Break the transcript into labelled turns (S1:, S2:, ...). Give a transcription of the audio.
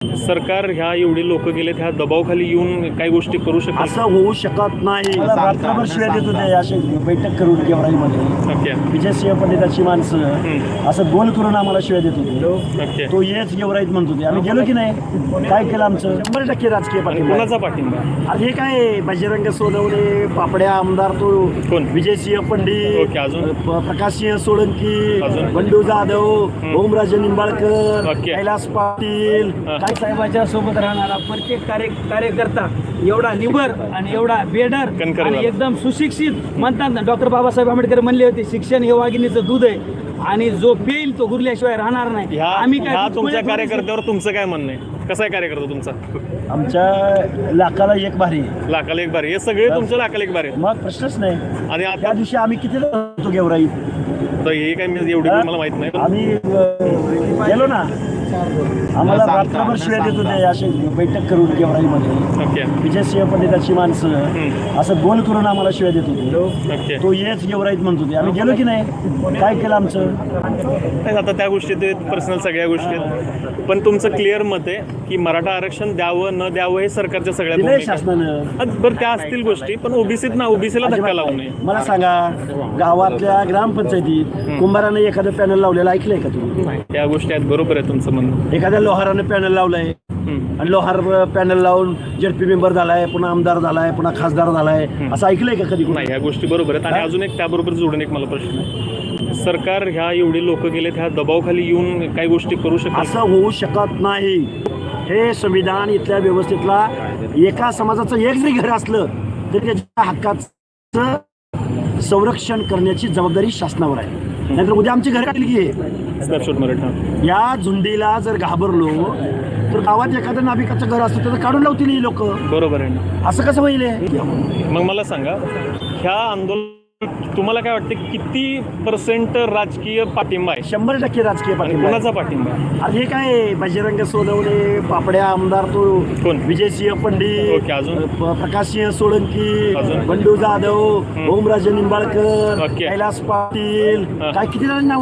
S1: सरकार ह्या एवढे लोक गेलेत ह्या दबावाखाली येऊन काही गोष्टी करू शकतात
S2: असं होऊ शकत नाही. रात्रभर शिवाय देत होते असे बैठक करून गेवराईमध्ये
S1: ओके.
S2: विजयसिंह पंडिताची माणसं. असं गोल करून आम्हाला शिवाय देत होते. तो येच गेवराईत म्हणत होते. आम्ही गेलो की नाही? काय केलं आमचं? शंभर टक्के राजकीय पाठिंबा
S1: कोणाचा पाठिंबा?
S2: अरे हे काय? बजरंग सोनवणे पापड्या आमदार तो
S1: कोण?
S2: विजयसिंह पंडित
S1: ओके, अजून?
S2: प- प्रकाशसिंह सोळंकी? बंडू जाधव. ओमराजे निंबाळकर. कैलास पाटील
S1: हा.
S2: काय
S3: साहेबाच्या सोबत राहणारा प्रत्येक कार्य कार्यकर्ता एवढा निबर आणि एवढा बेडर आणि. एकदम सुशिक्षित म्हणतात ना डॉक्टर बाबासाहेब आंबेडकर म्हणले होते शिक्षण हे वाघिणीचं दूध आहे आणि जो पेईल तो गुरल्याशिवाय राहणार नाही. आम्ही काय
S1: तुमच्या कार्यकर्त्यावर तुमचं काय म्हणणं आहे? कसा आहे कार्यकर्ता तुमचा?
S2: आमच्या लाखाला एक भारी
S1: लाखाला एक बारी हे सगळे तुमच्या लाखाला एक बारी आहेत.
S2: मग प्रश्नच नाही.
S1: आणि
S2: त्या दिवशी आम्ही किती गेवराईत?
S1: तर हे काय मी एवढी मला माहीत नाही
S2: आम्ही गेलो ना. आम्हाला रात्रभर शिवाय देत होते असे बैठक करून गेवराईमध्ये विजयसिंह पंडिताची माणसं. असं गोल करून आम्हाला शिवाय देत होते. तो येच गेवराईत म्हणत होते. आम्ही गेलो की नाही? काय केलं आमचं?
S1: आता त्या गोष्टी ते पर्सनल सगळ्या गोष्टी आहेत पण तुमचं क्लिअर मत आहे की मराठा आरक्षण द्यावं न द्यावं हे सरकारच्या सगळ्या.
S2: शासनानं.
S1: बरं त्या असतील गोष्टी पण ओबीसीत ना ओबीसीला धक्का लावू नये.
S2: मला सांगा गावातल्या ग्रामपंचायतीत कुंभारानं एखादं पॅनल लावलेलं ऐकलंय का तुम्ही?
S1: या गोष्टी आहेत बरोबर आहे तुमचं
S2: एखाद्या लोहारानं पॅनल लावलंय. आणि लोहार पॅनल लावून जेडपी मेंबर झालाय पुन्हा आमदार झालाय पुन्हा खासदार झालाय. असं ऐकलंय का कधी?
S1: नाही ह्या गोष्टी बरोबर आहेत. आणि अजून एक त्याबरोबर जोडून एक मला प्रश्न आहे. सरकार ह्या एवढे लोक गेलेत ह्या दबावाखाली येऊन काही गोष्टी करू शकतात?
S2: असं होऊ शकत नाही. हे संविधान इथल्या व्यवस्थेतला एका समाजाचं एक जरी घर असलं तरी त्याच्या हक्काचं संरक्षण करण्याची जबाबदारी शासनावर आहे. नाहीतर उद्या आमची घर काढली की
S1: स्नॅपशॉट मराठा.
S2: या झुंडीला जर घाबरलो तर गावात एखादं नाभिकाचं घर असतं त्याचं काढून लावतील ही लोक.
S1: बरोबर आहे
S2: असं कसं होईल?
S1: मग मला सांगा ह्या आंदोलन तुम्हाला काय वाटतं किती पर्सेंट राजकीय पाठिंबा आहे
S2: शंभर टक्के राजकीय पाठिंबा आहे.
S1: कोणाचा पाठिंबा आहे?
S2: हे काय बजरंग सोनवणे पापड्या आमदार तो
S1: कोण?
S2: विजयसिंह पंडित
S1: ओके, अजून?
S2: प- प्रकाशसिंह सोळंकी
S1: अजून?
S2: बंडू जाधव ओमराजे निंबाळकर
S1: ओके.
S2: कैलास पाटील
S1: हा.
S2: काय किती जणांनी नाव